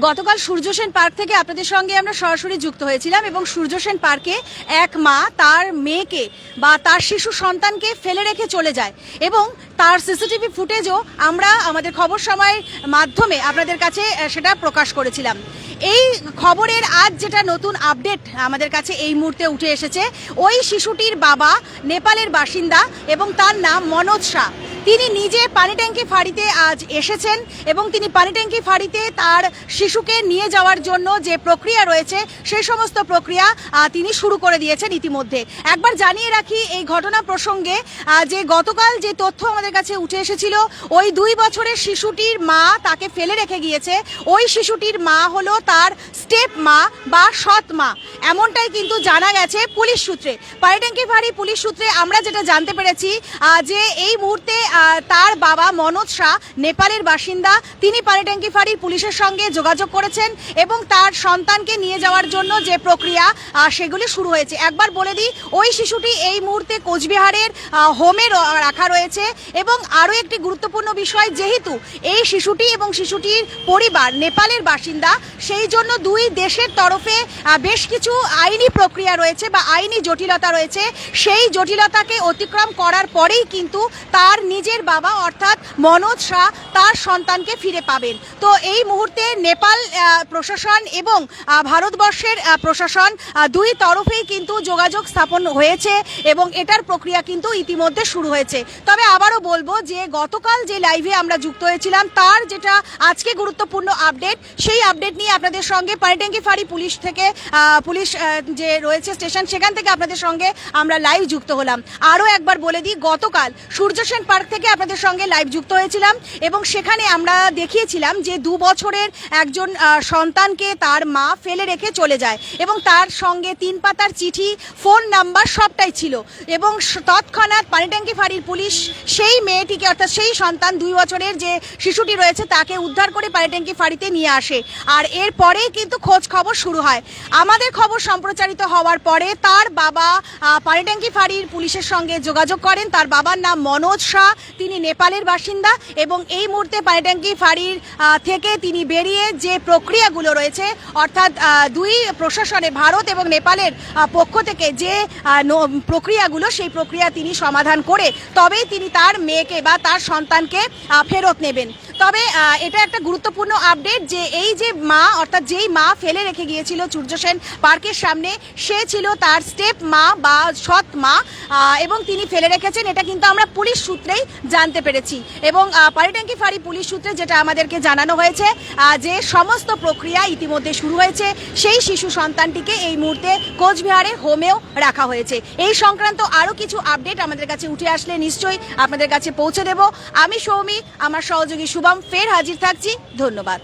গতকাল সূর্যসেন পার্ক থেকে আপনাদের সঙ্গে আমরা সরাসরি যুক্ত হয়েছিলাম এবং সূর্যসেন পার্কে এক মা তার মেয়েকে বা তার শিশু সন্তানকে ফেলে রেখে চলে যায় এবং তার সিসিটিভি ফুটেজও আমরা আমাদের খবর সময়ের মাধ্যমে আপনাদের কাছে সেটা প্রকাশ করেছিলাম। এই খবরের আজ যেটা নতুন আপডেট আমাদের কাছে এই মুহূর্তে উঠে এসেছে, ওই শিশুটির বাবা নেপালের বাসিন্দা এবং তার নাম মনোজ শাহ। তিনি নিজে পানি ট্যাঙ্কি ফাঁড়িতে আজ এসেছেন এবং তিনি পানি ট্যাঙ্কি ফাঁড়িতে তার শিশুকে নিয়ে যাওয়ার জন্য যে প্রক্রিয়া রয়েছে সেই সমস্ত প্রক্রিয়া তিনি শুরু করে দিয়েছেন ইতিমধ্যে। একবার জানিয়ে রাখি, এই ঘটনা প্রসঙ্গে যে গতকাল যে তথ্য আমাদের কাছে উঠে এসেছিল, ওই দুই বছরের শিশুটির মা তাকে ফেলে রেখে গিয়েছে। ওই শিশুটির মা হলো তার স্টেপ মা বা সৎ মা। এমনটাই কিন্তু জানা গেছে পুলিশ সূত্রে। পাইট্যাঙ্কি ফাঁড়ি পুলিশ সূত্রে আমরা যেটা জানতে পেরেছি যে এই মুহূর্তে তার বাবা মনোজ শাহ, নেপালের বাসিন্দা, তিনি পানিট্যাঙ্কি ফাঁড়ির পুলিশের সঙ্গে যোগাযোগ করেছেন এবং তার সন্তানকে নিয়ে যাওয়ার জন্য যে প্রক্রিয়া সেগুলি শুরু হয়েছে। একবার বলে দিই, ওই শিশুটি এই মুহূর্তে কোচবিহারের হোমে রাখা রয়েছে এবং আরও একটি গুরুত্বপূর্ণ বিষয়, যেহেতু এই শিশুটি এবং শিশুটির পরিবার নেপালের বাসিন্দা, সেই জন্য দুই দেশের তরফে বেশ কিছু আইনি প্রক্রিয়া রয়েছে বা আইনি জটিলতা রয়েছে। সেই জটিলতাকে অতিক্রম করার পরেই কিন্তু তার নিজের বাবা, অর্থাৎ মনোজ শাহ, তার সন্তানকে ফিরে পাবেন। তো এই মুহূর্তে নেপাল প্রশাসন এবং ভারতবর্ষের প্রশাসন দুই তরফেই কিন্তু যোগাযোগ স্থাপন হয়েছে এবং এটার প্রক্রিয়া কিন্তু ইতিমধ্যে শুরু হয়েছে। তবে আবারও বলব যে, গতকাল যে লাইভে আমরা যুক্ত হয়েছিলাম, তার যেটা আজকে গুরুত্বপূর্ণ আপডেট, সেই আপডেট নিয়ে আপনাদের সঙ্গে পানিট্যাঙ্কি ফাঁড়ি পুলিশ থেকে পুলিশ যে রয়েছে স্টেশন, সেখান থেকে আপনাদের সঙ্গে আমরা লাইভ যুক্ত হলাম। আরও একবার বলে দিই, গতকাল সূর্যসেন পার্ক থেকে আপনাদের সঙ্গে লাইভ যুক্ত হয়েছিলাম এবং সেখানে আমরা দেখিয়েছিলাম যে দু বছরের একজন সন্তানকে তার মা ফেলে রেখে চলে যায় এবং তার সঙ্গে তিন পাতার চিঠি ফোন নাম্বার সবটাই ছিল এবং তৎক্ষণাৎ পানিট্যাঙ্কি ফাঁড়ির পুলিশ সেই মেয়েটিকে, অর্থাৎ সেই সন্তান দুই বছরের যে শিশুটি রয়েছে, তাকে উদ্ধার করে পানিট্যাঙ্কি ফাঁড়িতে নিয়ে আসে। আর এরপরেই কিন্তু খোঁজ খবর শুরু হয়। আমাদের খবর সম্প্রচারিত হওয়ার পরে তার বাবা পানিট্যাঙ্কি ফাঁড়ির পুলিশের সঙ্গে যোগাযোগ করেন। তার বাবার নাম মনোজ শাহ, তিনি নেপালের বাসিন্দা এবং এই মুহূর্তে পানিট্যাঙ্কি ফাঁড়ির থেকে তিনি বেরিয়ে যে প্রক্রিয়াগুলো রয়েছে, অর্থাৎ দুই প্রশাসনে, ভারত এবং নেপালের পক্ষ থেকে যে প্রক্রিয়াগুলো, সেই প্রক্রিয়া তিনি সমাধান করে তবেই তিনি তার মেয়েকে বা তার সন্তানকে ফেরত নেবেন। তবে এটা একটা গুরুত্বপূর্ণ আপডেট যে এই যে মা, অর্থাৎ যেই মা ফেলে রেখে গিয়েছিল সূর্য সেন। পার্কের সামনে সে ছিল তার স্টেপ মা বা সৎ মা এবং তিনি ফেলে রেখেছেন। এটা কিন্তু আমরা পুলিশ সূত্রেই জানতে পেরেছি। এবং আহ, পারিট্যাঙ্কি ফাঁড়ি পুলিশ সূত্রে যেটা আমাদেরকে জানানো হয়েছে যে সমস্ত প্রক্রিয়া ইতিমধ্যে শুরু হয়েছে সেই শিশু সন্তানটিকে এই মুহূর্তে কোচবিহারে হোমেও রাখা হয়েছে। এই সংক্রান্ত আরও কিছু আপডেট আমাদের কাছে উঠে আসলে নিশ্চয়ই আপনাদের কাছে পৌঁছে দেব। আমি সৌমি আমার সহযোগী শুভম ফের হাজির থাকছি। ধন্যবাদ।